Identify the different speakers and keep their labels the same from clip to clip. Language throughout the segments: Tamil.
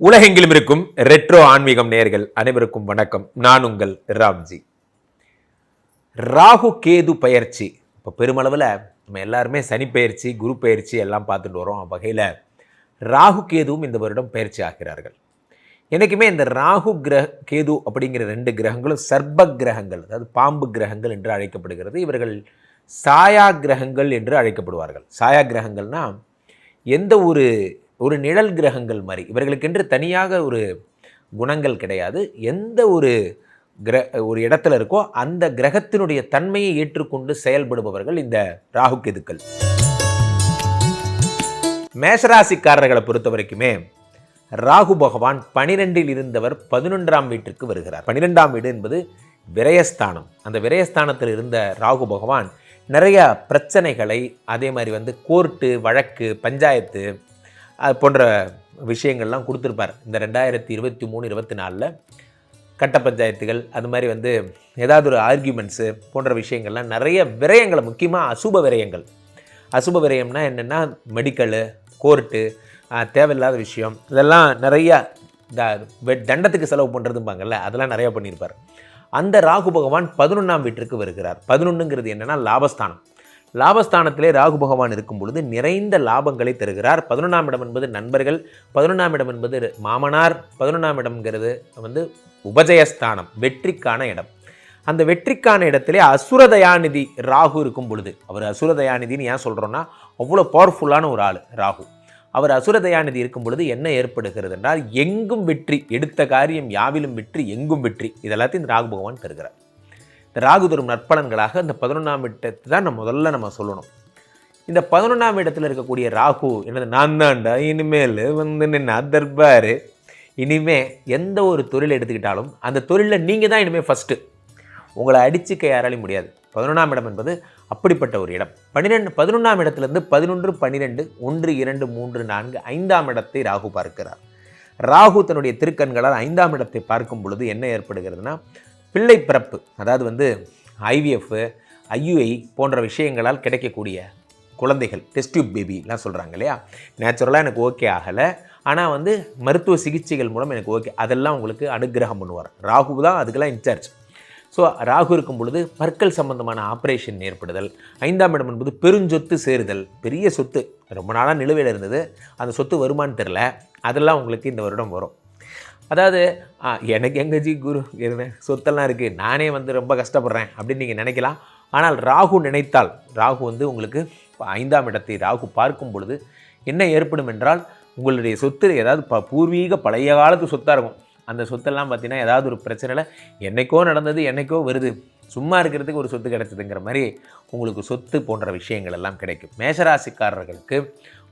Speaker 1: உலகெங்கிலும் இருக்கும் ரெட்ரோ ஆன்மீகம் நேர்கள் அனைவருக்கும் வணக்கம். நான் உங்கள் ராம்ஜி. ராகு கேது பயிற்சி. இப்போ பெருமளவில் நம்ம எல்லாருமே சனி பயிற்சி குரு பயிற்சி எல்லாம் பார்த்துட்டு வரோம். வகையில் ராகு கேதுவும் இந்த வருடம் பயிற்சி ஆகிறார்கள். என்றைக்குமே இந்த ராகு கிரக கேது அப்படிங்கிற ரெண்டு கிரகங்களும் சர்ப்ப கிரகங்கள் அதாவது பாம்பு கிரகங்கள் என்று அழைக்கப்படுகிறது. இவர்கள் சாயா கிரகங்கள் என்று அழைக்கப்படுவார்கள். சாயா கிரகங்கள்னா எந்த ஒரு ஒரு நிழல் கிரகங்கள் மாதிரி. இவர்களுக்கென்று தனியாக ஒரு குணங்கள் கிடையாது. எந்த ஒரு கிர ஒரு இடத்துல இருக்கோ அந்த கிரகத்தினுடைய தன்மையை ஏற்றுக்கொண்டு செயல்படுபவர்கள் இந்த ராகு கேதுக்கள். மேஷராசிக்காரர்களை பொறுத்த வரைக்குமே ராகு பகவான் பனிரெண்டில் இருந்தவர் பதினொன்றாம் வீட்டிற்கு வருகிறார். பனிரெண்டாம் வீடு என்பது விரயஸ்தானம். அந்த விரயஸ்தானத்தில் இருந்த ராகு பகவான் நிறைய பிரச்சனைகளை அதே மாதிரி வந்து கோர்ட்டு வழக்கு பஞ்சாயத்து அது போன்ற விஷயங்கள்லாம் கொடுத்துருப்பார். இந்த ரெண்டாயிரத்தி இருபத்தி மூணு இருபத்தி நாலில் கட்ட பஞ்சாயத்துகள் அது மாதிரி வந்து ஏதாவது ஒரு ஆர்கியூமெண்ட்ஸு போன்ற விஷயங்கள்லாம் நிறைய விரயங்களை முக்கியமாக அசுப விரயங்கள். அசுப விரயம்னா என்னென்னா மெடிக்கலு கோர்ட்டு தேவையில்லாத விஷயம். இதெல்லாம் நிறையா இந்த தண்டத்துக்கு செலவு பண்ணுறதும்பாங்கல்ல அதெல்லாம் நிறையா பண்ணியிருப்பார். அந்த ராகு பகவான் பதினொன்றாம் வீட்டிற்கு வருகிறார். பதினொன்றுங்கிறது என்னென்னா லாபஸ்தானம். லாபஸ்தானத்திலே ராகு பகவான் இருக்கும் பொழுது நிறைந்த லாபங்களை தருகிறார். பதினொன்றாம் இடம் என்பது நண்பர்கள் பதினொன்றாம் இடம் என்பது மாமனார் பதினொன்றாம் இடம்ங்கிறது வந்து உபஜயஸ்தானம் வெற்றிக்கான இடம். அந்த வெற்றிக்கான இடத்திலே அசுரதயாநிதி ராகு இருக்கும் பொழுது அவர் அசுரதயாநிதின்னு ஏன் சொல்கிறோன்னா அவ்வளோ பவர்ஃபுல்லான ஒரு ஆள் ராகு. அவர் அசுரதயாநிதி இருக்கும் பொழுது என்ன ஏற்படுகிறது என்றால் எங்கும் வெற்றி எடுத்த காரியம் யாவிலும் வெற்றி எங்கும் வெற்றி இதெல்லாத்தையும் இந்த ராகு பகவான் தருகிறார். இந்த ராகு தரும் நற்பலன்களாக இந்த பதினொன்றாம் இடத்தை தான் நம்ம முதல்ல நம்ம சொல்லணும். இந்த பதினொன்றாம் இடத்துல இருக்கக்கூடிய ராகு எனது நான் தாண்டா இனிமேல் வந்து நின்று அதர்பார். இனிமேல் எந்த ஒரு தொழில் எடுத்துக்கிட்டாலும் அந்த தொழிலில் நீங்கள் தான் இனிமேல் ஃபஸ்ட்டு உங்களை அடிச்சுக்க யாராலையும் முடியாது. பதினொன்றாம் இடம் என்பது அப்படிப்பட்ட ஒரு இடம். பன்னிரெண்டு பதினொன்றாம் இடத்துலேருந்து பதினொன்று பன்னிரெண்டு ஒன்று இரண்டு மூன்று நான்கு ஐந்தாம் இடத்தை ராகு பார்க்கிறார். ராகு தன்னுடைய திருக்கண்களால் ஐந்தாம் இடத்தை பார்க்கும் பொழுது என்ன ஏற்படுகிறதுனா பிள்ளை பிறப்பு அதாவது வந்து ஐவிஎஃப் ஐயுஐ போன்ற விஷயங்களால் கிடைக்கக்கூடிய குழந்தைகள் டெஸ்ட் டியூப் பேபிலாம் சொல்கிறாங்க இல்லையா? நேச்சுரலாக எனக்கு ஓகே ஆகலை. ஆனால் வந்து மருத்துவ சிகிச்சைகள் மூலம் எனக்கு ஓகே அதெல்லாம் உங்களுக்கு அனுக்கிரகம் பண்ணுவார். ராகு தான் அதுக்கெல்லாம் இன்சார்ஜ் ஸோ ராகு இருக்கும் பொழுது பற்கள் சம்பந்தமான ஆப்ரேஷன் ஏற்படுதல் ஐந்தாம் இடம் என்பது பெருஞ்சொத்து சேருதல் பெரிய சொத்து. ரொம்ப நாளாக நிலுவையில் இருந்தது. அந்த சொத்து வருமானு தெரில அதெல்லாம் உங்களுக்கு இந்த வருடம் வரும். அதாவது எனக்கு எங்கஜி குரு? இருந்தேன் சொத்தெல்லாம் இருக்குது நானே வந்து ரொம்ப கஷ்டப்படுறேன். அப்படின்னு நீங்கள் நினைக்கலாம். ஆனால் ராகு நினைத்தால் ராகு வந்து உங்களுக்கு ஐந்தாம் இடத்தை ராகு பார்க்கும் பொழுது என்ன ஏற்படும் என்றால் உங்களுடைய சொத்து ஏதாவது ப பூர்வீக பழைய காலத்து சொத்தாக இருக்கும். அந்த சொத்தெல்லாம் பார்த்தீங்கன்னா ஏதாவது ஒரு பிரச்சனையில் என்னைக்கோ நடந்தது என்னைக்கோ வருது. சும்மா இருக்கிறதுக்கு ஒரு சொத்து கிடைச்சதுங்கிற மாதிரி உங்களுக்கு சொத்து போன்ற விஷயங்கள் எல்லாம் கிடைக்கும். மேஷராசிக்காரர்களுக்கு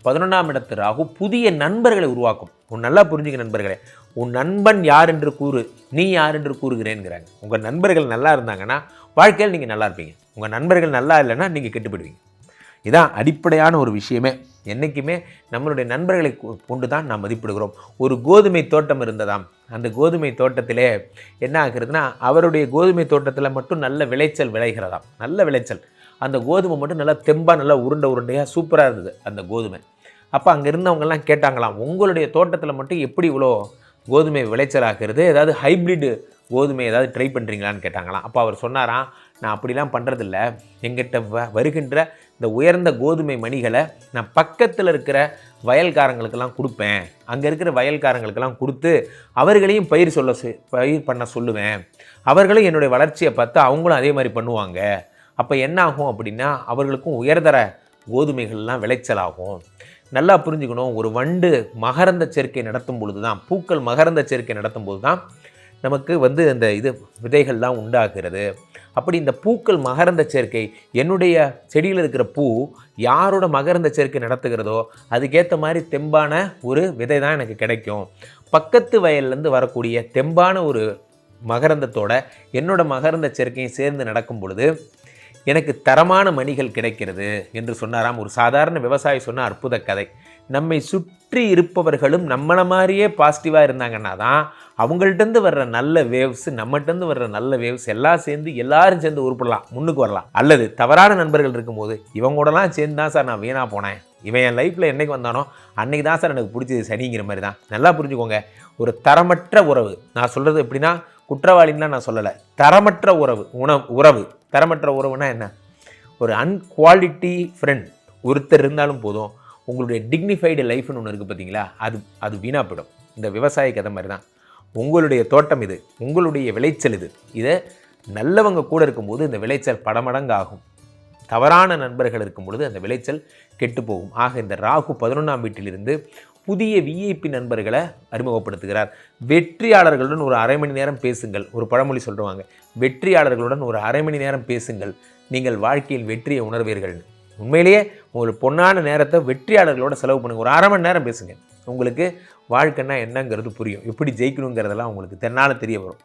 Speaker 1: பதினொன்றாம் இடத்து ராகு புதிய நண்பர்களை உருவாக்கும். உன் நல்லா புரிஞ்சுக்க நண்பர்களே. உன் நண்பன் யார் என்று கூறு நீ யார் என்று கூறுகிறேங்கிறாங்க உங்கள் நண்பர்கள் நல்லா இருந்தாங்கன்னா வாழ்க்கையில் நீங்கள் நல்லா இருப்பீங்க. உங்கள் நண்பர்கள் நல்லா இல்லைன்னா நீங்கள் கெட்டு போயிடுவீங்க இதான் அடிப்படையான ஒரு விஷயமே. என்றைக்குமே நம்மளுடைய நண்பர்களை கொ- கொண்டு தான் நாம் மதிப்பிடுகிறோம். ஒரு கோதுமை தோட்டம் இருந்ததாம். அந்த கோதுமை தோட்டத்திலே என்ன ஆகுறதுன்னா அவருடைய கோதுமை தோட்டத்தில் மட்டும் நல்ல விளைச்சல் விளைகிறதாம். நல்ல விளைச்சல். அந்த கோதுமை மட்டும் நல்லா தெம்பாக நல்லா உருண்டை உருண்டையாக சூப்பராக இருந்தது அந்த கோதுமை. அப்போ அங்கே இருந்தவங்கெல்லாம் கேட்டாங்களாம் உங்களுடைய தோட்டத்தில் மட்டும் எப்படி இவ்வளோ கோதுமை விளைச்சலாகிறது ஏதாவது ஹைப்ரிட் கோதுமை ஏதாவது ட்ரை பண்ணுறீங்களான்னு கேட்டாங்களாம். அப்போ அவர் சொன்னாராம் நான் அப்படிலாம் பண்ணுறதில்ல எங்கிட்ட வ வருகின்ற இந்த உயர்ந்த கோதுமை மணிகளை நான் பக்கத்தில் இருக்கிற வயல்காரங்களுக்கெல்லாம் கொடுப்பேன். அங்கே இருக்கிற வயல்காரங்களுக்கெல்லாம் கொடுத்து அவர்களையும் பயிர் சொல்ல சொ- பயிர் பண்ண சொல்லுவேன். அவர்களும் என்னுடைய வளர்ச்சியை பார்த்து அவங்களும் அதே மாதிரி பண்ணுவாங்க. அப்போ என்ன ஆகும் அப்படின்னா அவர்களுக்கும் உயர்தர கோதுமைகள்லாம் விளைச்சலாகும். நல்லா புரிஞ்சுக்கணும். ஒரு வண்டு மகரந்த சேர்க்கை நடத்தும் பொழுது தான் பூக்கள் மகரந்த சேர்க்கை நடத்தும் போது தான் நமக்கு வந்து அந்த இது விதைகள்லாம் உண்டாகிறது. அப்படி இந்த பூக்கள் மகரந்த சேர்க்கை என்னுடைய செடியில் இருக்கிற பூ யாரோட மகரந்த சேர்க்கை நடத்துகிறதோ அதுக்கேற்ற மாதிரி தெம்பான ஒரு விதை தான் எனக்கு கிடைக்கும். பக்கத்து வயல்லேருந்து வரக்கூடிய தெம்பான ஒரு மகரந்தத்தோட என்னோட மகரந்த சேர்க்கையும் சேர்ந்து நடக்கும் பொழுது எனக்கு தரமான மணிகள் கிடைக்கிறது என்று சொன்னாராம். ஒரு சாதாரண விவசாயி சொன்ன அற்புத கதை. நம்மை சுற்றி இருப்பவர்களும் நம்மளை மாதிரியே பாசிட்டிவாக இருந்தாங்கன்னா தான் அவங்கள்ட்டேருந்து வர்ற நல்ல வேவ்ஸ் நம்மகிட்டேருந்து வர்ற நல்ல வேவ்ஸ் எல்லாம் சேர்ந்து எல்லாரும் சேர்ந்து உருப்படலாம் முன்னுக்கு வரலாம். அல்லது தவறான நண்பர்கள் இருக்கும்போது இவங்கூடலாம் சேர்ந்து தான் சார் நான் வீணாக போனேன். இவன் என் லைஃப்பில் என்னைக்கு வந்தானோ அன்னைக்கு தான் சார் எனக்கு பிடிச்சது சனிங்கிற மாதிரி தான். நல்லா புரிஞ்சுக்கோங்க. ஒரு தரமற்ற உறவு. நான் சொல்கிறது எப்படின்னா குற்றவாளின்னா நான் சொல்லலை. தரமற்ற உறவு உணவு உறவு. தரமற்ற உறவுனா என்ன? ஒரு அன்குவாலிட்டி ஃப்ரெண்ட் ஒருத்தர் இருந்தாலும் போதும் உங்களுடைய டிக்னிஃபைடு லைஃப்னு ஒன்று இருக்குது பார்த்தீங்களா அது அது வீணாக போயிடும் இந்த விவசாய கதை மாதிரி தான் உங்களுடைய தோட்டம் இது உங்களுடைய விளைச்சல் இது. இதை நல்லவங்க கூட இருக்கும்போது இந்த விளைச்சல் படமடங்கு ஆகும் தவறான நண்பர்கள் இருக்கும் பொழுது அந்த விளைச்சல் கெட்டு போகும் ஆக இந்த ராகு பதினொன்றாம் வீட்டிலிருந்து புதிய விஐபி நண்பர்களை அறிமுகப்படுத்துகிறார். வெற்றியாளர்களுடன் ஒரு அரை மணி நேரம் பேசுங்கள். ஒரு பழமொழி சொல்லுவாங்க. வெற்றியாளர்களுடன் ஒரு அரை மணி நேரம் பேசுங்கள். நீங்கள் வாழ்க்கையில் வெற்றியை உணர்வீர்கள். உண்மையிலேயே உங்களுக்கு பொன்னான நேரத்தை வெற்றியாளர்களோட செலவு பண்ணுங்க. ஒரு அரை மணி நேரம் பேசுங்க. உங்களுக்கு வாழ்க்கைன்னா என்னங்கிறது புரியும். எப்படி ஜெயிக்கணுங்கிறதெல்லாம் உங்களுக்கு தென்னால் தெரிய வரும்.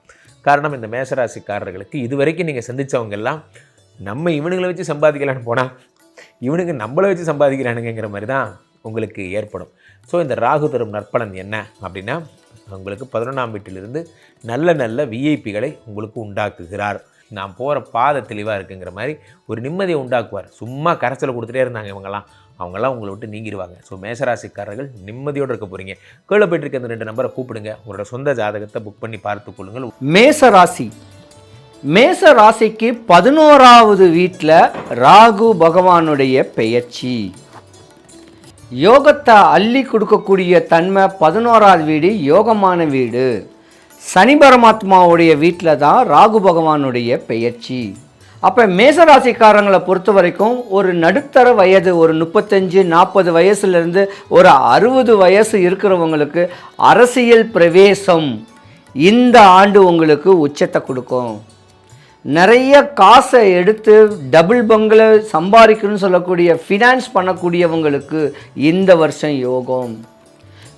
Speaker 1: காரணம் இந்த மேசராசிக்காரர்களுக்கு இதுவரைக்கும் நீங்கள் சந்தித்தவங்க எல்லாம் நம்ம இவனுங்களை வச்சு சம்பாதிக்கலான்னு போனால் இவனுக்கு நம்மளை வச்சு சம்பாதிக்கிறானுங்கிற மாதிரி தான் உங்களுக்கு ஏற்படும். ஸோ இந்த ராகு தரும் நற்பலன் என்ன அப்படின்னா உங்களுக்கு பதினொன்றாம் வீட்டிலிருந்து நல்ல நல்ல விஐபிகளை உங்களுக்கு உண்டாக்குகிறார். நான் போகிற பாதை தெளிவாக இருக்குங்கிற மாதிரி ஒரு நிம்மதியை உண்டாக்குவார். சும்மா கரைச்சலை கொடுத்துட்டே இருந்தாங்க இவங்கெல்லாம். அவங்கெல்லாம் உங்களை விட்டு நீங்கிடுவாங்க ஸோ மேசராசிக்காரர்கள் நிம்மதியோடு இருக்க போகிறீங்க கீழே போயிட்டு இருக்க இந்த ரெண்டு நம்பரை கூப்பிடுங்க. உங்களோட சொந்த ஜாதகத்தை புக் பண்ணி பார்த்துக் கொள்ளுங்கள்.
Speaker 2: மேச ராசி மேச ராசிக்கு பதினோராவது வீட்டில் ராகு பகவானுடைய பெயர்ச்சி. யோகத்தை அள்ளி கொடுக்கக்கூடிய தன்மை பதினோராவது வீடு யோகமான வீடு. சனி பரமாத்மாவுடைய வீட்டில் தான் ராகு பகவானுடைய பெயர்ச்சி. அப்போ மேசராசிக்காரங்களை பொறுத்த வரைக்கும் ஒரு நடுத்தர வயது ஒரு முப்பத்தஞ்சு நாற்பது வயசுலேருந்து ஒரு அறுபது வயசு இருக்கிறவங்களுக்கு அரசியல் பிரவேசம் இந்த ஆண்டு உங்களுக்கு உச்சத்தை கொடுக்கும். நிறைய காசை எடுத்து டபுள் பங்கில் சம்பாதிக்கணும்னு சொல்லக்கூடிய ஃபினான்ஸ் பண்ணக்கூடியவங்களுக்கு இந்த வருஷம் யோகம்.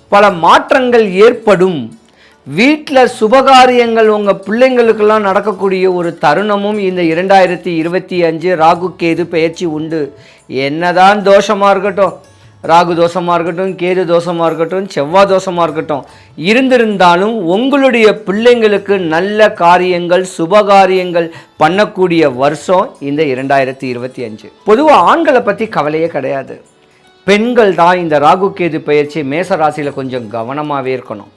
Speaker 2: பல மாற்றங்கள் ஏற்படும். வீட்டில் சுபகாரியங்கள் உங்கள் பிள்ளைங்களுக்கெல்லாம் நடக்கக்கூடிய ஒரு தருணமும் இந்த இரண்டாயிரத்தி இருபத்தி அஞ்சு ராகு கேது பயிற்சி உண்டு. என்னதான் தோஷமாக இருக்கட்டும். ராகு தோஷமாக இருக்கட்டும் கேது தோஷமாக இருக்கட்டும் செவ்வாய் தோஷமாக இருக்கட்டும். இருந்திருந்தாலும் உங்களுடைய பிள்ளைங்களுக்கு நல்ல காரியங்கள் சுபகாரியங்கள் பண்ணக்கூடிய வருஷம் இந்த இரண்டாயிரத்தி இருபத்தி அஞ்சு. பொதுவாக ஆண்களை பற்றி கவலையே கிடையாது. பெண்கள் தான் இந்த ராகு கேது பயிற்சி மேச ராசியில் கொஞ்சம் கவனமாகவே இருக்கணும்.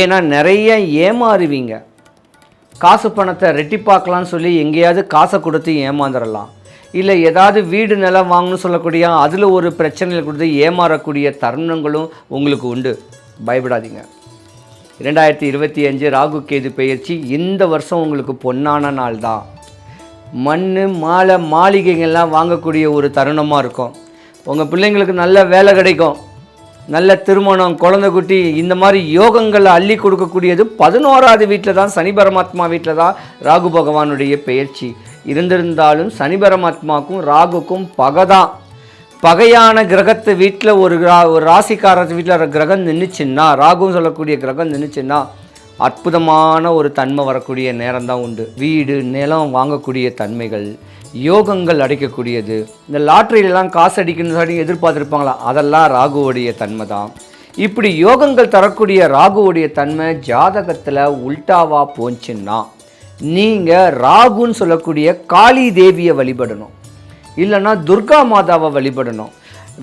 Speaker 2: ஏன்னா நிறைய ஏமாறுவீங்க. காசு பணத்தை ரெட்டிப்பாக்கலாம்னு சொல்லி எங்கேயாவது காசை கொடுத்து ஏமாந்துடலாம் இல்லை ஏதாவது வீடு நிலம் வாங்கணும்னு சொல்லக்கூடிய அதில் ஒரு பிரச்சனையில் கொடுத்து ஏமாறக்கூடிய தருணங்களும் உங்களுக்கு உண்டு. பயப்படாதீங்க. ரெண்டாயிரத்தி இருபத்தி அஞ்சு ராகு கேது பயிற்சி இந்த வருஷம் உங்களுக்கு பொன்னான நாள் தான். மண் மாலை மாளிகைகள்லாம் வாங்கக்கூடிய ஒரு தருணமாக இருக்கும். உங்கள் பிள்ளைங்களுக்கு நல்ல வேலை கிடைக்கும். நல்ல திருமணம் குழந்தை குட்டி இந்த மாதிரி யோகங்களை அள்ளி கொடுக்கக்கூடியது பதினோராவது வீட்டில் தான் சனி பரமாத்மா வீட்டில் தான் ராகு பகவானுடைய பெயர்ச்சி. இருந்திருந்தாலும் சனி பரமாத்மாக்கும் ராகுக்கும் பகை தான் பகையான கிரகத்து வீட்டில் ஒரு ரா- ஒரு ராசிக்கார வீட்டில் கிரகம் நின்றுச்சுன்னா ராகுன்னு சொல்லக்கூடிய கிரகம் நின்றுச்சுன்னா அற்புதமான ஒரு தன்மை வரக்கூடிய நேரம் தான் உண்டு. வீடு நிலம் வாங்கக்கூடிய தன்மைகள். யோகங்கள் அடிக்கக்கூடியது. இந்த லாட்டரியிலலாம் காசு அடிக்கணும் சொல்லி எதிர்பார்த்துருப்பாங்களா? அதெல்லாம் ராகுவோடைய தன்மை தான் இப்படி யோகங்கள் தரக்கூடிய ராகுவோடைய தன்மை ஜாதகத்தில் உல்டாவா போச்சுன்னா நீங்கள் ராகுன்னு சொல்லக்கூடிய காளி தேவியை வழிபடணும். இல்லைன்னா துர்கா மாதாவை வழிபடணும்.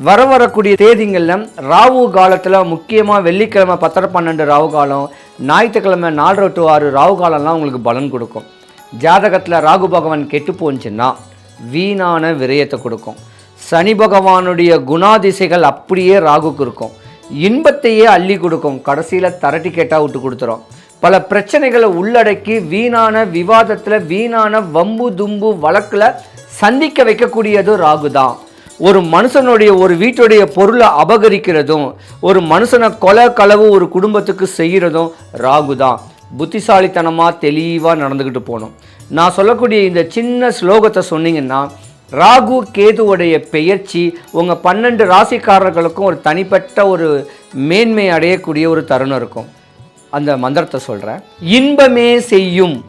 Speaker 2: வர வரக்கூடிய தேதிங்களில் ராகு காலத்தில் முக்கியமாக வெள்ளிக்கிழமை பத்தரை பன்னெண்டு ராகு காலம் ஞாயிற்றுக்கிழமை நாலரை டு ஆறு ராகு காலம்லாம் உங்களுக்கு பலன் கொடுக்கும். ஜாதகத்தில் ராகு பகவான் கெட்டு போச்சுன்னா வீணான விரயத்தை கொடுக்கும். சனி பகவானுடைய குணாதிசைகள் அப்படியே ராகுக்கு இருக்கும். இன்பத்தையே அள்ளி கொடுக்கும். கடைசியில் தரட்டி கேட்டால் விட்டு கொடுத்துரும். பல பிரச்சனைகளை உள்ளடக்கி வீணான விவாதத்தில் வீணான வம்பு தும்பு வழக்கில் சந்திக்க வைக்கக்கூடியது ராகு தான் ஒரு மனுஷனுடைய ஒரு வீட்டுடைய பொருளை அபகரிக்கிறதும் ஒரு மனுஷனை கொலை களவு ஒரு குடும்பத்துக்கு செய்கிறதும் ராகு தான் புத்திசாலித்தனமாக தெளிவாக நடந்துக்கிட்டு போகணும் நான் சொல்லக்கூடிய இந்த சின்ன ஸ்லோகத்தை சொன்னீங்கன்னா ராகு கேதுவுடைய பெயர்ச்சி உங்கள் பன்னெண்டு ராசிக்காரர்களுக்கும் ஒரு தனிப்பட்ட ஒரு மேன்மை அடையக்கூடிய ஒரு தருணம் இருக்கும். அந்த மந்திரத்தை சொல்கிறேன் இன்பமே செய்யும்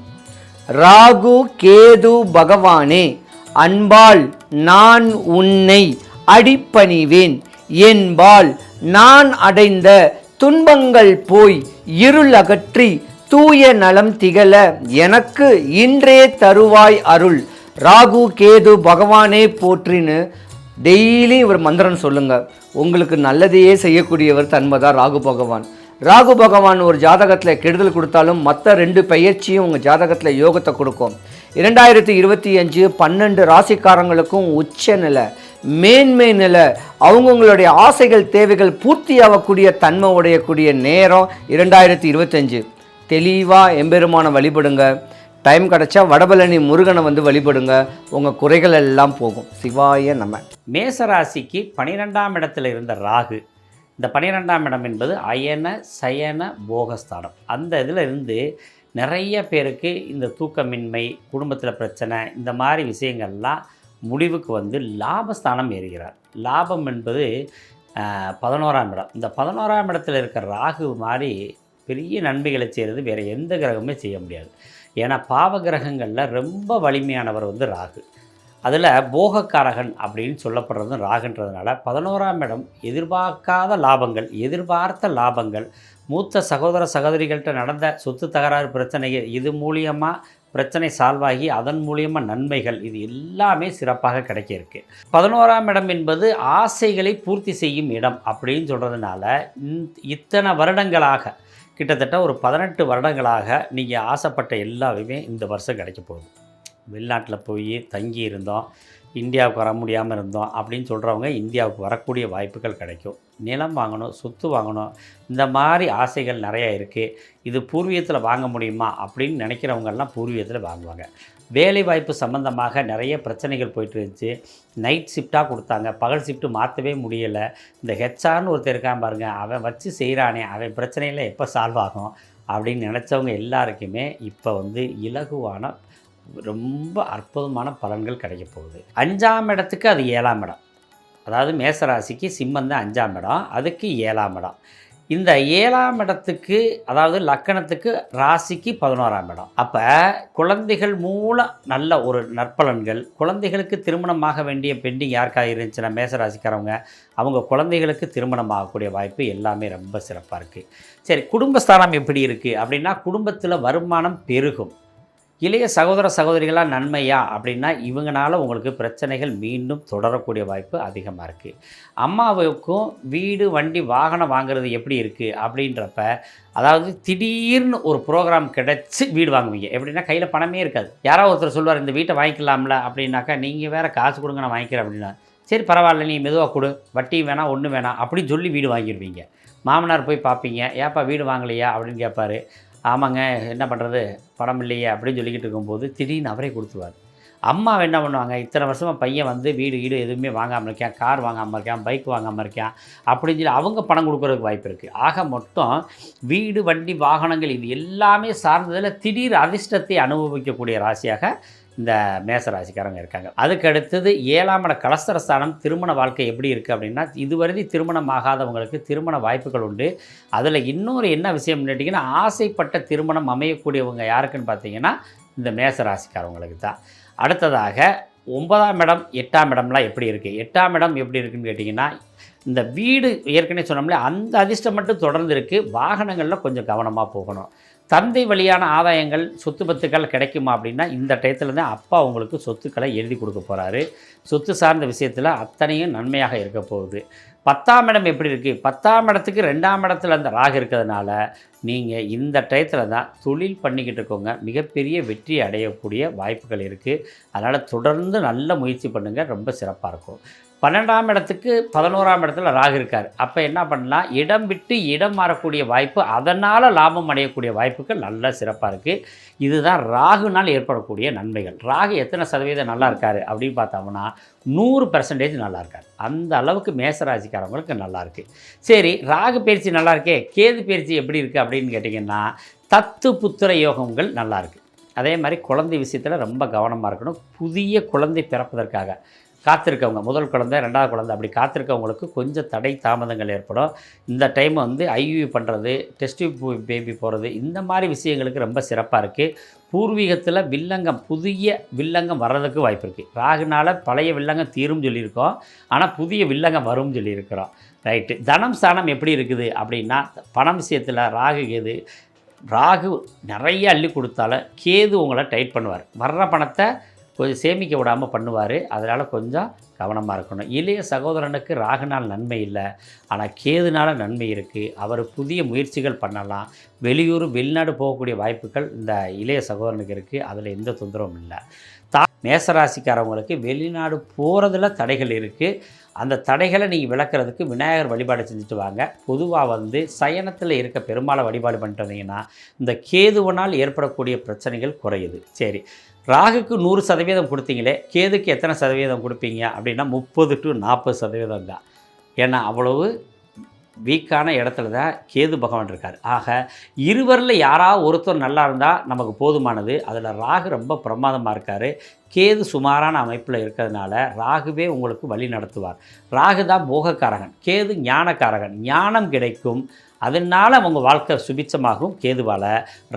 Speaker 2: ராகு கேது பகவானே அன்பால் நான் உன்னை அடிப்பணிவேன். என்பால் நான் அடைந்த துன்பங்கள் போய் இருள் அகற்றி தூய நலம் திகழ எனக்கு இன்றே தருவாய் அருள். ராகு கேது பகவானே போற்றின்னு டெய்லி இவர் மந்திரம் சொல்லுங்க. உங்களுக்கு நல்லதையே செய்யக்கூடியவர் தன்மைதான் ராகு பகவான். ராகு பகவான் ஒரு ஜாதகத்தில் கெடுதல் கொடுத்தாலும் மற்ற ரெண்டு பயிற்சியும் உங்கள் ஜாதகத்தில் யோகத்தை கொடுக்கும். இரண்டாயிரத்தி இருபத்தி அஞ்சு பன்னெண்டு ராசிக்காரங்களுக்கும் உச்ச நிலை மேன்மை நிலை அவங்கவுங்களுடைய ஆசைகள் தேவைகள் பூர்த்தியாகக்கூடிய தன்மை உடையக்கூடிய நேரம் இரண்டாயிரத்தி இருபத்தஞ்சு தெளிவாக எம்பெருமானை வழிபடுங்க. டைம் கிடச்சா வடபழனி முருகனை வந்து வழிபடுங்க. உங்கள் குறைகள் எல்லாம் போகும். சிவாய நம்ம
Speaker 3: மேசராசிக்கு பனிரெண்டாம் இடத்துல இருந்த ராகு. இந்த பனிரெண்டாம் இடம் என்பது அயன சயன போகஸ்தானம். அந்த இதில் இருந்து நிறைய பேருக்கு இந்த தூக்கமின்மை குடும்பத்தில் பிரச்சனை இந்த மாதிரி விஷயங்கள்லாம் முடிவுக்கு வந்து லாபஸ்தானம் ஏறுகிறார். லாபம் என்பது பதினோராம் இடம். இந்த பதினோராம் இடத்துல இருக்கிற ராகு மாதிரி பெரிய நன்மைகளை செய்கிறது வேறு எந்த கிரகமே செய்ய முடியாது. ஏன்னா பாவ கிரகங்களில் ரொம்ப வலிமையானவர் வந்து ராகு. அதில் போகக்காரகன் அப்படின்னு சொல்லப்படுறது ராகுன்றதுனால பதினோராம் இடம் எதிர்பார்க்காத லாபங்கள் எதிர்பார்த்த லாபங்கள். மூத்த சகோதர சகோதரிகள்கிட்ட நடந்த சொத்து தகராறு பிரச்சனைகள் இது மூலியமாக பிரச்சனை சால்வ் ஆகி அதன் மூலியமாக நன்மைகள் இது எல்லாமே சிறப்பாக கிடைக்க இருக்கு பதினோராம் இடம் என்பது ஆசைகளை பூர்த்தி செய்யும் இடம் அப்படின்னு சொல்கிறதுனால இத்தனை வருடங்களாக கிட்டத்தட்ட ஒரு பதினெட்டு வருடங்களாக நீங்கள் ஆசைப்பட்ட எல்லாமே இந்த வருஷம் கிடைக்க போகுது. வெளிநாட்டில் போய் தங்கி இருந்தோம் இந்தியாவுக்கு வர முடியாமல் இருந்தோம் அப்படின்னு சொல்கிறவங்க இந்தியாவுக்கு வரக்கூடிய வாய்ப்புகள் கிடைக்கும். நிலம் வாங்கணும் சொத்து வாங்கணும் இந்த மாதிரி ஆசைகள் நிறையா இருக்குது இது பூர்வீகத்தில் வாங்க முடியுமா அப்படின்னு நினைக்கிறவங்கெல்லாம் பூர்வீகத்தில் வாங்குவாங்க. வேலைவாய்ப்பு சம்மந்தமாக நிறைய பிரச்சனைகள் போயிட்டு இருந்துச்சு. நைட் ஷிஃப்டாக கொடுத்தாங்க. பகல் ஷிஃப்ட்டு மாற்றவே முடியலை. இந்த ஹெச்ஆர்னு ஒருத்தர் இருக்கான் பாருங்கள் அவன் வச்சு செய்கிறானே அவன் பிரச்சனையில் எப்போ சால்வ் ஆகும்? அப்படின்னு நினச்சவங்க எல்லாருக்குமே இப்போ வந்து இலகுவான ரொம்ப அற்புதமான பலன்கள் கிடைக்க போகுது. அஞ்சாம் இடத்துக்கு அது ஏழாம் இடம். அதாவது மேசராசிக்கு சிம்மம் தான் அஞ்சாம் இடம். அதுக்கு ஏழாம் இடம். இந்த ஏழாம் இடத்துக்கு அதாவது லக்கணத்துக்கு ராசிக்கு பதினோராம் இடம். அப்போ குழந்தைகள் மூலம் நல்ல ஒரு நற்பலன்கள் குழந்தைகளுக்கு திருமணமாக வேண்டிய பெண்டிங் யாருக்காக இருந்துச்சுன்னா மேசராசிக்காரவங்க அவங்க குழந்தைகளுக்கு திருமணம் ஆகக்கூடிய வாய்ப்பு எல்லாமே ரொம்ப சிறப்பாக இருக்குது சரி குடும்பஸ்தானம் எப்படி இருக்குது அப்படின்னா குடும்பத்தில் வருமானம் பெருகும். இளைய சகோதர சகோதரிகளாக நன்மையா அப்படின்னா இவங்கனால உங்களுக்கு பிரச்சனைகள் மீண்டும் தொடரக்கூடிய வாய்ப்பு அதிகமாக இருக்குது அம்மாவுக்கும் வீடு வண்டி வாகனம் வாங்குறது எப்படி இருக்குது அப்படின்றப்ப அதாவது திடீர்னு ஒரு ப்ரோக்ராம் கிடச்சி வீடு வாங்குவீங்க. எப்படின்னா கையில் பணமே இருக்காது. யாரோ ஒருத்தர் சொல்வார் இந்த வீட்டை வாங்கிக்கலாம்ல அப்படின்னாக்கா நீங்கள் வேறு காசு கொடுங்க நான் வாங்கிக்கிறேன் அப்படின்னா சரி பரவாயில்ல நீ மெதுவாக கொடு. வட்டி வேணாம் ஒன்று வேணாம் அப்படின்னு சொல்லி வீடு வாங்கிடுவீங்க. மாமனார் போய் பார்ப்பீங்க. ஏப்பா வீடு வாங்கலையா? அப்படின்னு கேட்பாரு. ஆமாங்க என்ன பண்ணுறது பணம் இல்லையே அப்படின்னு சொல்லிக்கிட்டு இருக்கும்போது திடீர்னு அவரே கொடுத்துருவார். அம்மா என்ன பண்ணுவாங்க? இத்தனை வருஷமாக பையன் வந்து வீடு வீடு எதுவுமே வாங்காமல் இருக்கான் கார் வாங்காமல் இருக்கான் பைக் வாங்காமல் இருக்கான் அப்படின்னு சொல்லி அவங்க பணம் கொடுக்குறதுக்கு வாய்ப்பு இருக்குது ஆக மொத்தம் வீடு வண்டி வாகனங்கள் இது எல்லாமே சார்ந்ததில் திடீர் அதிர்ஷ்டத்தை அனுபவிக்கக்கூடிய ராசியாக இந்த மேசராசிக்காரங்க இருக்காங்க. அதுக்கு அடுத்தது ஏழாம் இட கலஸ்தரஸ்தானம் திருமண வாழ்க்கை எப்படி இருக்குது அப்படின்னா இதுவரை திருமணம் ஆகாதவங்களுக்கு திருமண வாய்ப்புகள் உண்டு. அதில் இன்னொரு என்ன விஷயம் கேட்டிங்கன்னா ஆசைப்பட்ட திருமணம் அமையக்கூடியவங்க யாருக்குன்னு பார்த்தீங்கன்னா இந்த மேசராசிக்காரவங்களுக்கு தான். அடுத்ததாக ஒன்பதாம் இடம் எட்டாம் இடம்லாம் எப்படி இருக்குது எட்டாம் இடம் எப்படி இருக்குன்னு கேட்டிங்கன்னா இந்த வீடு ஏற்கனவே சொன்னோம்ல அந்த அதிர்ஷ்டம் மட்டும் தொடர்ந்து இருக்குது வாகனங்களில் கொஞ்சம் கவனமாக போகணும். தந்தை வழியான ஆதாயங்கள் சொத்து பத்துக்கள் கிடைக்குமா அப்படின்னா இந்த டயத்தில் தான் அப்பா உங்களுக்கு சொத்துக்களை எழுதி கொடுக்க போகிறாரு சொத்து சார்ந்த விஷயத்தில் அத்தனையும் நன்மையாக இருக்க போகுது. பத்தாம் இடம் எப்படி இருக்குது பத்தாம் இடத்துக்கு ரெண்டாம் இடத்துல அந்த ராகு இருக்கிறதுனால நீங்கள் இந்த டயத்தில் தான் தொழில் பண்ணிக்கிட்டு இருக்கவங்க மிகப்பெரிய வெற்றி அடையக்கூடிய வாய்ப்புகள் இருக்குது அதனால் தொடர்ந்து நல்ல முயற்சி பண்ணுங்கள் ரொம்ப சிறப்பாக இருக்கும். பன்னெண்டாம் இடத்துக்கு பதினோராம் இடத்துல ராகு இருக்கார். அப்போ என்ன பண்ணலாம்? இடம் விட்டு இடம் மாறக்கூடிய வாய்ப்பு அதனால் லாபம் அடையக்கூடிய வாய்ப்புகள் நல்ல சிறப்பாக இருக்குது இதுதான் ராகுனால் ஏற்படக்கூடிய நன்மைகள். ராகு எத்தனை சதவீதம் நல்லா இருக்காரு அப்படின்னு பார்த்தோம்னா நூறு பெர்சன்டேஜ் நல்லா இருக்கார். அந்த அளவுக்கு மேசராசிக்காரவங்களுக்கு நல்லாயிருக்கு சரி ராகு பயிற்சி நல்லா இருக்கே கேது பயிற்சி எப்படி இருக்குது அப்படின்னு கேட்டிங்கன்னா தத்து புத்திர யோகங்கள் நல்லாயிருக்கு அதே மாதிரி குழந்தை விஷயத்தில் ரொம்ப கவனமாக இருக்கணும். புதிய குழந்தை பிறப்பதற்காக. காத்திருக்கவங்க முதல் குழந்தை ரெண்டாவது குழந்தை அப்படி காத்திருக்கவங்களுக்கு கொஞ்சம் தடை தாமதங்கள் ஏற்படும். இந்த டைம் வந்து ஐயூ பண்ணுறது டெஸ்ட் பேபி போகிறது இந்த மாதிரி விஷயங்களுக்கு ரொம்ப சிறப்பாக இருக்குது பூர்வீகத்தில் வில்லங்கம் புதிய வில்லங்கம் வர்றதுக்கு வாய்ப்பு இருக்குது ராகுனால் பழைய வில்லங்கம் தீரும் சொல்லியிருக்கோம். ஆனால் புதிய வில்லங்கம் வரும் சொல்லியிருக்கிறோம். ரைட்டு தனம் ஸ்தானம் எப்படி இருக்குது அப்படின்னா பணம் விஷயத்தில் ராகு கேது ராகு நிறைய அள்ளி கொடுத்தாலும் கேது உங்களை டைட் பண்ணுவார். வர்ற பணத்தை கொஞ்சம் சேமிக்க விடாமல் பண்ணுவார். அதனால் கொஞ்சம் கவனமாக இருக்கணும். இளைய சகோதரனுக்கு ராகுனால் நன்மை இல்லை. ஆனால் கேதுனால் நன்மை இருக்குது அவர் புதிய முயற்சிகள் பண்ணலாம். வெளியூர் வெளிநாடு போகக்கூடிய வாய்ப்புகள் இந்த இளைய சகோதரனுக்கு இருக்குது அதில் எந்த தொந்தரவும் இல்லை. தா மேசராசிக்காரவங்களுக்கு வெளிநாடு போகிறதுல தடைகள் இருக்குது அந்த தடைகளை நீங்கள் விளக்குறதுக்கு விநாயகர் வழிபாடு செஞ்சுட்டு வாங்க. பொதுவாக வந்து சயனத்தில் இருக்க பெருமாளை வழிபாடு பண்ணிட்டு வந்தீங்கன்னா இந்த கேதுவனால் ஏற்படக்கூடிய பிரச்சனைகள் குறையுது. சரி. ராகுக்கு நூறு சதவீதம் கொடுத்தீங்களே கேதுக்கு எத்தனை சதவீதம் கொடுப்பீங்க அப்படின்னா முப்பது டு நாற்பது சதவீதம் தான். ஏன்னா அவ்வளவு வீக்கான இடத்துல தான் கேது பகவான் இருக்கார். ஆக இருவரில் யாராவது ஒருத்தர் நல்லா இருந்தால் நமக்கு போதுமானது. அதில் ராகு ரொம்ப பிரமாதமாக இருக்கார். கேது சுமாரான அமைப்பில் இருக்கிறதுனால ராகுவே உங்களுக்கு வழி நடத்துவார். ராகு தான் போகக்காரகன் கேது ஞானக்காரகன். ஞானம் கிடைக்கும். அதனால் அவங்க வாழ்க்கை சுபிச்சமாகும் கேதுவால்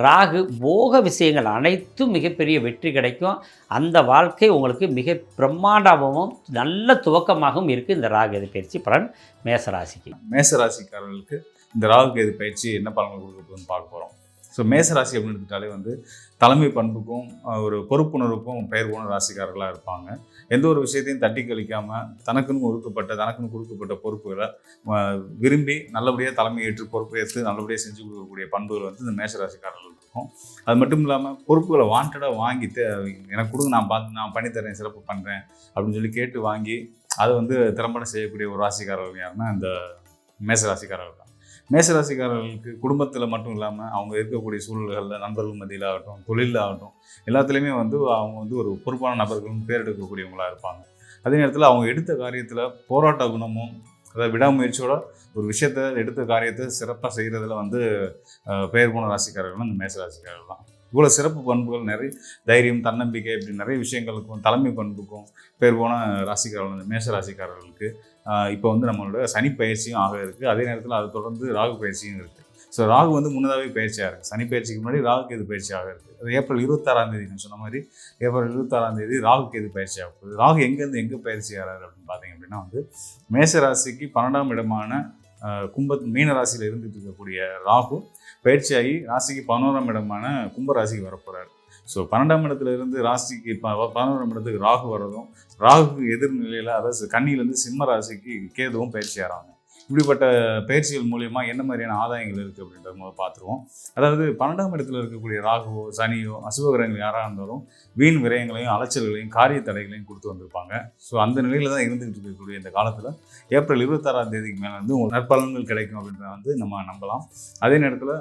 Speaker 3: ராகு போக விஷயங்கள் அனைத்தும் மிகப்பெரிய வெற்றி கிடைக்கும். அந்த வாழ்க்கை உங்களுக்கு மிக பிரம்மாண்டமாகவும் நல்ல துவக்கமாகவும் இருக்குது இந்த ராகு எது பயிற்சி பலன் மேசராசிக்கு.
Speaker 4: மேச ராசிக்காரர்களுக்கு இந்த ராகு கேது பயிற்சி என்ன பலன்கள் கொடுக்க போகுதுன்னு பார்க்க போகிறோம் ஸோ மேசராசி அப்படின்னு எடுத்துட்டாலே வந்து தலைமை பண்புக்கும் ஒரு பொறுப்புணர்வுக்கும் பெயர் போன ராசிக்காரர்களாக இருப்பாங்க. எந்த ஒரு விஷயத்தையும் தட்டி கழிக்காமல் தனக்குன்னு ஒதுக்கப்பட்ட தனக்குன்னு கொடுக்கப்பட்ட பொறுப்புகளை விரும்பி நல்லபடியாக தலைமையேற்று பொறுப்பேற்று நல்லபடியாக செஞ்சு கொடுக்கக்கூடிய பண்புகள் வந்து இந்த மேசராசிக்காரர்களுக்கு இருக்கும். அது மட்டும் இல்லாமல் பொறுப்புகளை வாண்டடாக வாங்கி தே- எனக்கு கொடுங்க நான் பார்த்து நான் பண்ணித்தரேன் சிறப்பு பண்ணுறேன் அப்படின்னு சொல்லி கேட்டு வாங்கி அதை வந்து திறம்பட செய்யக்கூடிய ஒரு ராசிக்காரர்கள் யாருன்னா இந்த மேசராசிக்காரர்கள் தான். மேசராசிக்காரர்களுக்கு குடும்பத்தில் மட்டும் இல்லாமல் அவங்க இருக்கக்கூடிய சூழல்களில் நண்பர்கள் மத்தியில் ஆகட்டும் தொழிலில் ஆகட்டும் எல்லாத்துலேயுமே வந்து அவங்க வந்து ஒரு பொறுப்பான நபர்களும் பேர் எடுக்கக்கூடியவங்களாக இருப்பாங்க. அதே நேரத்தில் அவங்க எடுத்த காரியத்தில் போராட்ட குணமும் அதாவது விடாமுயற்சியோட ஒரு விஷயத்த எடுத்த காரியத்தை சிறப்பாக செய்கிறதுல வந்து பெயர் போன ராசிக்காரர்கள் இந்த மேசராசிக்காரர்கள் தான். இவ்வளோ சிறப்பு பண்புகள் நிறைய தைரியம் தன்னம்பிக்கை இப்படி நிறைய விஷயங்களுக்கும் தலைமை பண்புக்கும் பேர் போன ராசிக்காரர்கள் இந்த மேச ராசிக்காரர்களுக்கு இப்போ வந்து நம்மளோட சனி பயிற்சியும் ஆக இருக்குது அதே நேரத்தில் அது தொடர்ந்து ராகு பயிற்சியும் இருக்குது ஸோ ராகு வந்து முன்னதாகவே பயிற்சியாக இருக்குது சனி பயிற்சிக்கு முன்னாடி ராகு கேது பயிற்சியாக இருக்குது அது ஏப்ரல் இருபத்தாறாம் தேதி நான் சொன்ன மாதிரி ஏப்ரல் இருபத்தாறாம் தேதி ராகு கேது பயிற்சி போகுது? ராகு எங்கேருந்து எங்கே பயிற்சி ஆகிறாரு அப்படின்னு பார்த்தீங்க அப்படின்னா வந்து மேச ராசிக்கு பன்னெண்டாம் இடமான கும்பத் மீன ராசியில் இருந்துட்டு இருக்கக்கூடிய ராகு பயிற்சியாகி ராசிக்கு பதினோராம் இடமான கும்ப ராசிக்கு வரப்போகிறார் ஸோ பன்னெண்டாம் இடத்துல இருந்து ராசிக்கு ப- இடத்துக்கு ராகு வர்றதும் ராகுக்கு எதிர்நிலையில் அதாவது கன்னியிலேருந்து சிம்ம ராசிக்கு கேதுவும் பயிற்சி ஆகிறாங்க இப்படிப்பட்ட பயிற்சிகள் மூலயமா என்ன மாதிரியான ஆதாயங்கள் இருக்குது அப்படின்றத முதல் பார்த்துருவோம். அதாவது பன்னெண்டாம் இடத்துல இருக்கக்கூடிய ராகுவோ சனியோ அசுபகிரகங்கள் யாராக இருந்தாலும் வீண் விரயங்களையும் அலைச்சல்களையும் காரிய தடைகளையும் கொடுத்து வந்திருப்பாங்க. ஸோ அந்த நிலையில் தான் இருந்துகிட்டு இருக்கக்கூடிய இந்த காலத்தில் ஏப்ரல் இருபத்தாறாம் தேதிக்கு மேலே வந்து உங்களுக்கு நற்பலன்கள் கிடைக்கும் அப்படின்றத வந்து நம்ம நம்பலாம். அதே நேரத்தில்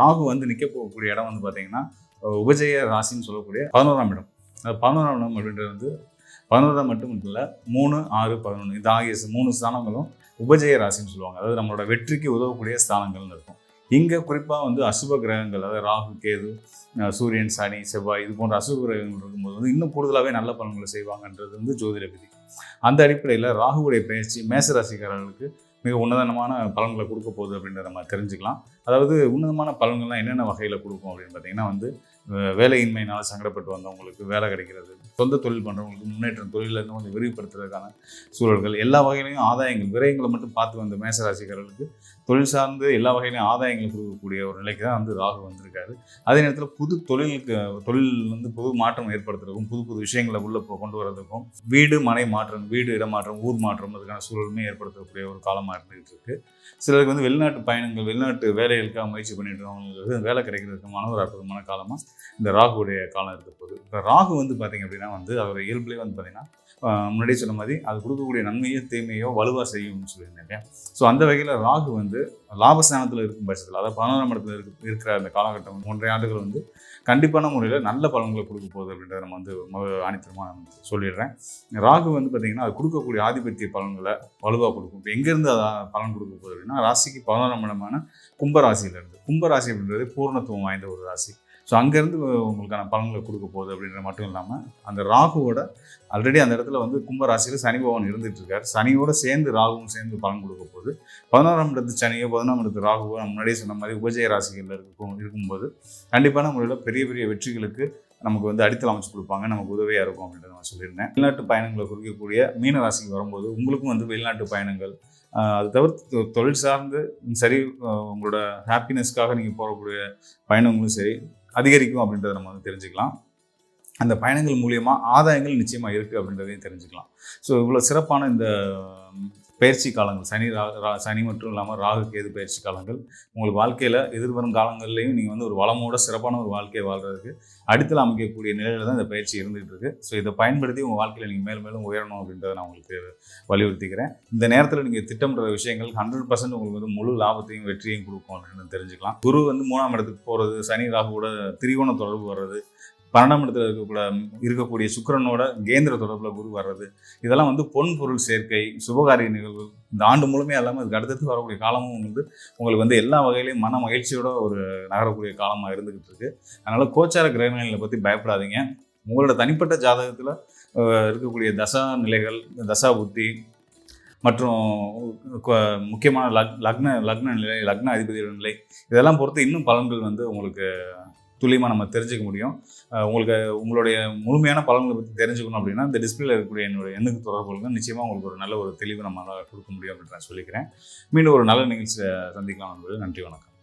Speaker 4: ராகு வந்து நிற்க போகக்கூடிய இடம் வந்து பார்த்திங்கன்னா உபஜய ராசின்னு சொல்லக்கூடிய பதினோராம் இடம். அது பதினோராம் இடம் அப்படின்றது வந்து பதினோராம் மட்டும் இல்லை மூணு ஆறு பதினொன்று இது ஆகிய மூணு ஸ்தானங்களும் உபஜய ராசின்னு சொல்லுவாங்க. அதாவது நம்மளோட வெற்றிக்கு உதவக்கூடிய ஸ்தானங்கள்னு இருக்கும். இங்கே குறிப்பாக வந்து அசுப கிரகங்கள் அதாவது ராகு கேது சூரியன் சனி செவ்வாய் இது போன்ற அசுப கிரகங்கள் இருக்கும்போது வந்து இன்னும் கூடுதலாகவே நல்ல பலன்களை செய்வாங்கன்றது வந்து ஜோதிட விதி. அந்த அடிப்படையில் ராகுவுடைய பயிற்சி மேசராசிக்காரர்களுக்கு மிக உன்னதமான பலன்களை கொடுக்க போகுது அப்படின்றத நம்ம தெரிஞ்சுக்கலாம். அதாவது உன்னதமான பலன்கள்லாம் என்னென்ன வகையில் கொடுக்கும் அப்படின்னு பார்த்தீங்கன்னா வந்து வேலையின்மையினால் சங்கடப்பட்டு வந்தவங்களுக்கு வேலை கிடைக்கிறது சொந்த தொழில் பண்ணுறவங்களுக்கு முன்னேற்றம் தொழிலிருந்து கொஞ்சம் விரிவுபடுத்துறதுக்கான சூழல்கள் எல்லா வகையிலையும் ஆதாயங்கள் விரயங்களை மட்டும் பார்த்து வந்த மேசராசிக்காரர்களுக்கு தொழில் சார்ந்து எல்லா வகையிலையும் ஆதாயங்கள் கொடுக்கக்கூடிய ஒரு நிலைக்கு தான் வந்து ராகு வந்திருக்காரு. அதே நேரத்தில் புது தொழிலுக்கு தொழில் வந்து புது மாற்றம் ஏற்படுத்துறதுக்கும் புது புது விஷயங்களை உள்ளே கொண்டு வரதுக்கும் வீடு மனை மாற்றம் வீடு இடமாற்றம் ஊர் மாற்றம் அதுக்கான சூழலுமே ஏற்படுத்தக்கூடிய ஒரு காலமாக இருந்துகிட்டு இருக்கு சிலருக்கு வந்து வெளிநாட்டு பயணங்கள் வெளிநாட்டு வேலைகளுக்காக முயற்சி பண்ணிட்டு இருக்கவங்களுக்கு வேலை கிடைக்கிறதுக்குமான ஒரு அற்புதமான காலமாக இந்த ராகுவுடைய காலம் இருக்க போகுது. இப்போ ராகு வந்து பார்த்தீங்க அப்படின்னா வந்து அவர் இயல்புலேயே வந்து பார்த்தீங்கன்னா முன்னாடியே சொன்ன மாதிரி அது கொடுக்கக்கூடிய நன்மையோ தீமையோ வலுவாக செய்யும்னு சொல்லியிருந்தேன் ஸோ அந்த வகையில் ராகு வந்து லாபஸ்தானத்தில் இருக்கும் பட்சத்தில் அதாவது பதினோராம் இடத்துல இருக்கு இருக்கிற அந்த காலகட்டம் ஒன்றரை ஆண்டுகள் வந்து கண்டிப்பான முறையில் நல்ல பலன்களை கொடுக்க போகுது அப்படின்றத நம்ம வந்து ஆணித்தரமாக சொல்லிடுறேன். ராகு வந்து பார்த்திங்கன்னா அது கொடுக்கக்கூடிய ஆதிபத்திய பலன்களை வலுவாக கொடுக்கும். இப்போ எங்கேருந்து அதை பலன் கொடுக்க போகுது அப்படின்னா ராசிக்கு பதினோராம் இடமான கும்பராசியிலேருந்து கும்பராசி அப்படின்றது பூர்ணத்துவம் வாய்ந்த ஒரு ராசி. ஸோ அங்கேருந்து உங்களுக்கான பலன்களை கொடுக்க போகுது அப்படின்றது மட்டும் இல்லாமல் அந்த ராகுவோட ஆல்ரெடி அந்த இடத்துல வந்து கும்பராசியில் சனி பகவான் இருந்துட்டு இருக்காரு சனியோட சேர்ந்து ராகுவும் சேர்ந்து பலன் கொடுக்க போகுது. பதினோராம் இடத்து சனியோ பதினொன்றாம் இடத்து ராகுவோ நம்ம முன்னாடியே சொன்ன மாதிரி உபஜய ராசிகளில் இருக்கும் இருக்கும்போது கண்டிப்பான முறையில் பெரிய பெரிய வெற்றிகளுக்கு நமக்கு வந்து அடித்தளம் அமைச்சு கொடுப்பாங்க. நமக்கு உதவியாக இருக்கும் அப்படின்றத நான் சொல்லியிருந்தேன். வெளிநாட்டு பயணங்களை குறிக்கக்கூடிய மீன ராசிக்கு வரும்போது உங்களுக்கும் வந்து வெளிநாட்டு பயணங்கள் அது தவிர்த்து தொ- தொழில் சார்ந்து சரி உங்களோட ஹாப்பினஸ்க்காக நீங்கள் போகக்கூடிய பயணங்களும் சரி அதிகரிக்கும் அப்படின்றத நம்ம வந்து தெரிஞ்சுக்கலாம். அந்த பயணங்கள் மூலியமாக ஆதாயங்கள் நிச்சயமாக இருக்குது அப்படின்றதையும் தெரிஞ்சுக்கலாம். ஸோ இவ்வளோ சிறப்பான இந்த பயிற்சி காலங்கள். சனி ரா ரா- சனி மட்டும் இல்லாமல் ராகு கேது பயிற்சி காலங்கள். உங்களுக்கு வாழ்க்கையில் எதிர்வரும் காலங்கள்லையும் நீங்கள் வந்து ஒரு வளமோட சிறப்பான ஒரு வாழ்க்கையை வாழ்கிறதுக்கு அடித்தளம் அமைக்கக்கூடிய நிலையில் தான் இந்த பயிற்சி இருந்துகிட்டுருக்குது ஸோ இதை பயன்படுத்தி உங்கள் வாழ்க்கையில் நீங்கள் மேலும் மேலும் உயரணும் அப்படின்றத நான் உங்களுக்கு வலியுறுத்திக்கிறேன். இந்த நேரத்தில் நீங்கள் திட்டமிடுற விஷயங்கள் ஹண்ட்ரட் பர்சன்ட் உங்களுக்கு வந்து முழு லாபத்தையும் வெற்றியையும் கொடுக்கும் அப்படின்னு தெரிஞ்சுக்கலாம். குரு வந்து மூணாம் இடத்துக்கு போகிறது சனி ராகுவோட திரிகோண தொடர்பு வர்றது பன்னெண்டாம் இடத்துல இருக்கக்கூட இருக்கக்கூடிய சுக்கிரனோட கேந்திர தொடர்பில் குரு வர்றது இதெல்லாம் வந்து பொன் பொருள் சேர்க்கை சுபகாரிய நிகழ்வு இந்த ஆண்டு முழுமையாக இல்லாமல் இதுக்கு அடுத்தடுத்து வரக்கூடிய காலமும் வந்து உங்களுக்கு வந்து எல்லா வகையிலையும் மன மகிழ்ச்சியோட ஒரு நகரக்கூடிய காலமாக இருந்துகிட்டு இருக்கு. அதனால கோச்சார கிரகங்களை பற்றி பயப்படாதீங்க. உங்களோட தனிப்பட்ட ஜாதகத்தில் இருக்கக்கூடிய தசா நிலைகள் தசா புத்தி மற்றும் முக்கியமான லக் லக்ன லக்ன நிலை லக்ன அதிபதியோட நிலை இதெல்லாம் பொறுத்து இன்னும் பலன்கள் வந்து உங்களுக்கு துல்லியமாக நம்ம தெரிஞ்சுக்க முடியும். உங்களுக்கு உங்களுடைய முழுமையான பலன்களை பற்றி தெரிஞ்சுக்கணும் அப்படின்னா இந்த டிஸ்பிளேல இருக்கக்கூடிய என்னுடைய எண்ணுக்கு தொடர்பு கொள்ளுங்க. நிச்சயமாக உங்களுக்கு ஒரு நல்ல ஒரு தெளிவு நம்மளால் கொடுக்க முடியும் அப்படின்னு நான் சொல்லிக்கிறேன். மீண்டும் ஒரு நல்ல நிகழ்ச்சியை சந்திக்கலாம் என்பது நன்றி வணக்கம்.